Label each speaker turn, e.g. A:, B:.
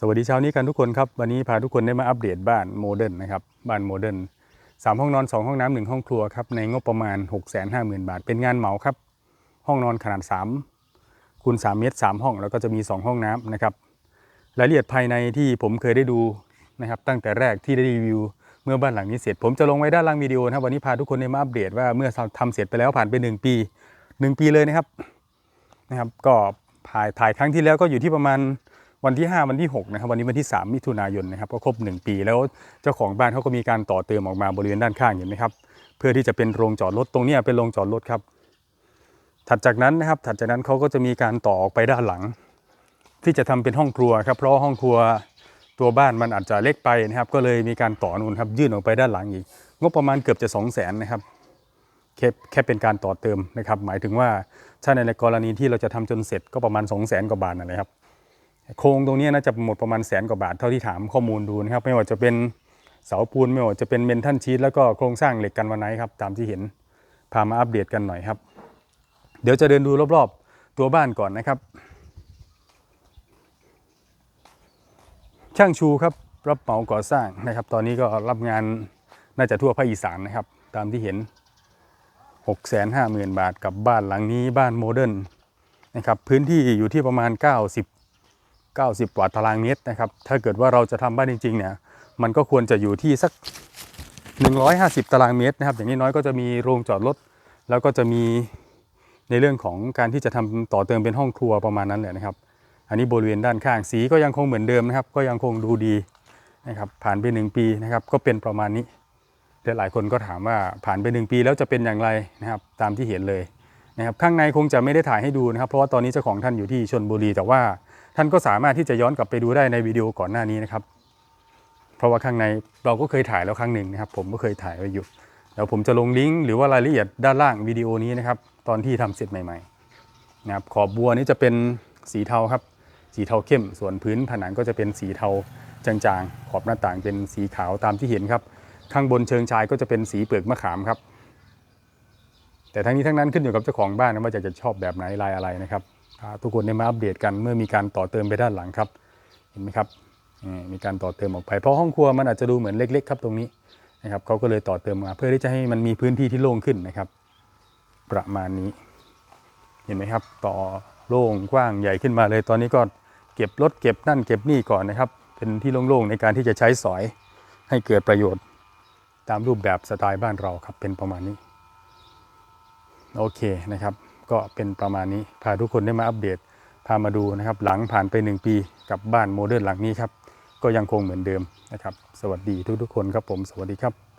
A: สวัสดีเช้านี้กันทุกคนครับวันนี้พาทุกคนได้มาอัปเดตบ้านโมเดิร์นนะครับบ้านโมเดิร์นสามห้องนอน 2 ห้องน้ำหนึ่งห้องครัวครับในงบประมาณ 6 5 0 0 0 0 บาท เป็นงานเหมาครับ ห้องนอนขนาด3คูณ3เมตร3ห้อง แล้วก็จะมี 2 ห้องน้ำนะครับรายละเอียดภายในที่ผมเคยได้ดูนะครับตั้งแต่แรกที่ได้รีวิว เมื่อบ้านหลังนี้เสร็จ ผมจะลงไว้ด้านล่างวิดีโอนะครับวันนี้พาทุกคนได้มาอัปเดตว่าเมื่อทำเสร็จไปแล้วผ่านไป 1 ปี 1 ปีเลยนะครับนะครับ ก็ถ่ายถ่ายครั้งที่แล้วก็อยู่ที่ประมาณ วันที่ 5 วันที่6นะครับวันนี้วันที่ 3 มิถุนายนนะครับก็ครบ 1 ปี แล้วเจ้าของบ้านเขาก็มีการต่อเติมออกมาบริเวณด้านข้างเห็นไหมครับเพื่อที่จะเป็นโรงจอดรถตรงนี้เป็นโรงจอดรถครับ ถัดจากนั้นนะครับ ถัดจากนั้นเขาก็จะมีการต่อออกไปด้านหลัง ที่จะทำเป็นห้องครัวครับเพราะห้องครัวตัวบ้านมันอาจจะเล็กไปนะครับ ก็เลยมีการต่อนูนครับยื่นออกไปด้านหลังอีกงบประมาณเกือบจะ2 0 0 0 0นนะครับแค่แค่เป็นการต่อเติมนะครับ หมายถึงว่าถ้าในกรณีที่เราจะทำจนเสร็จก็ประมาณ 2 0 0 0 0 0กว่าบาทนะครับ โครงตรงนี้น่าจะหมดประมาณแสนกว่าบาทเท่าที่ถามข้อมูลดูนะครับไม่ว่าจะเป็นเสาปูนไม่ว่าจะเป็นเมนทันชีตแล้วก็โครงสร้างเหล็กกันวันไนครับตามที่เห็นพามาอัปเดตกันหน่อยครับ เดี๋ยวจะเดินดูรอบๆ ตัวบ้านก่อนนะครับ ช่างชูครับรับเหมาก่อสร้างนะครับ ตอนนี้ก็รับงานน่าจะทั่วภาคอีสานนะครับ ตามที่เห็น 6 5 0 0 0 0 บาทกับบ้านหลังนี้บ้านโมเดิร์นนะครับพื้นที่อยู่ที่ประมาณ 90 90 กว่าตารางเมตรนะครับ ถ้าเกิดว่าเราจะทำบ้านจริงๆเนี่ย มันก็ควรจะอยู่ที่สัก 150 ตารางเมตรนะครับ อย่างนี้น้อยก็จะมีโรงจอดรถ แล้วก็จะมีในเรื่องของการที่จะทำต่อเติมเป็นห้องครัวประมาณนั้นแหละนะครับ อันนี้บริเวณด้านข้างสีก็ยังคงเหมือนเดิมนะครับ ก็ยังคงดูดีนะครับ ผ่านไปหนึ่งปีนะครับ ก็เป็นประมาณนี้แต่หลายคนก็ถามว่าผ่านไปหนึ่งปีแล้วจะเป็นอย่างไรนะครับ ตามที่เห็นเลยนะครับ ข้างในคงจะไม่ได้ถ่ายให้ดูนะครับ เพราะว่าตอนนี้เจ้าของท่านอยู่ที่ชนบุรีแต่ว่า ท่านก็สามารถที่จะย้อนกลับไปดูได้ในวิดีโอก่อนหน้านี้นะครับ เพราะว่าข้างในเราก็เคยถ่ายแล้วครั้งหนึ่งนะครับ ผมก็เคยถ่ายไว้อยู่เดี๋ยวผมจะลงลิงก์หรือว่ารายละเอียดด้านล่างวิดีโอนี้นะครับ ตอนที่ทำเสร็จใหม่ๆนะครับขอบบัวนี้จะเป็นสีเทาครับ สีเทาเข้ม ส่วนพื้นผนังก็จะเป็นสีเทาจางๆ ขอบหน้าต่างเป็นสีขาวตามที่เห็นครับ ข้างบนเชิงชายก็จะเป็นสีเปลือกมะขามครับ แต่ทั้งนี้ทั้งนั้นขึ้นอยู่กับเจ้าของบ้านนะว่าจะจะชอบแบบไหนลายอะไรนะครับ พาทุกคนได้มาอัปเดตกันเมื่อมีการต่อเติมไปด้านหลังครับ เห็นไหมครับมีการต่อเติมออกไปเพราะห้องครัวมันอาจจะดูเหมือนเล็กๆครับตรงนี้นะครับเขาก็เลยต่อเติมมาเพื่อที่จะให้มันมีพื้นที่ที่โล่งขึ้นนะครับ ประมาณนี้ เห็นไหมครับ ต่อโล่งกว้างใหญ่ขึ้นมาเลยตอนนี้ก็เก็บรถเก็บนั่นเก็บนี่ก่อนนะครับ เป็นที่โล่งๆในการที่จะใช้สอยให้เกิดประโยชน์ ตามรูปแบบสไตล์บ้านเราครับเป็นประมาณนี้ โอเคนะครับ ก็เป็นประมาณนี้พาทุกคนได้มาอัปเดตพามาดูนะครับ หลังผ่านไป 1 ปีกับบ้านโมเดิร์นหลังนี้ครับ ก็ยังคงเหมือนเดิมนะครับ สวัสดีทุกๆคนครับผม สวัสดีครับ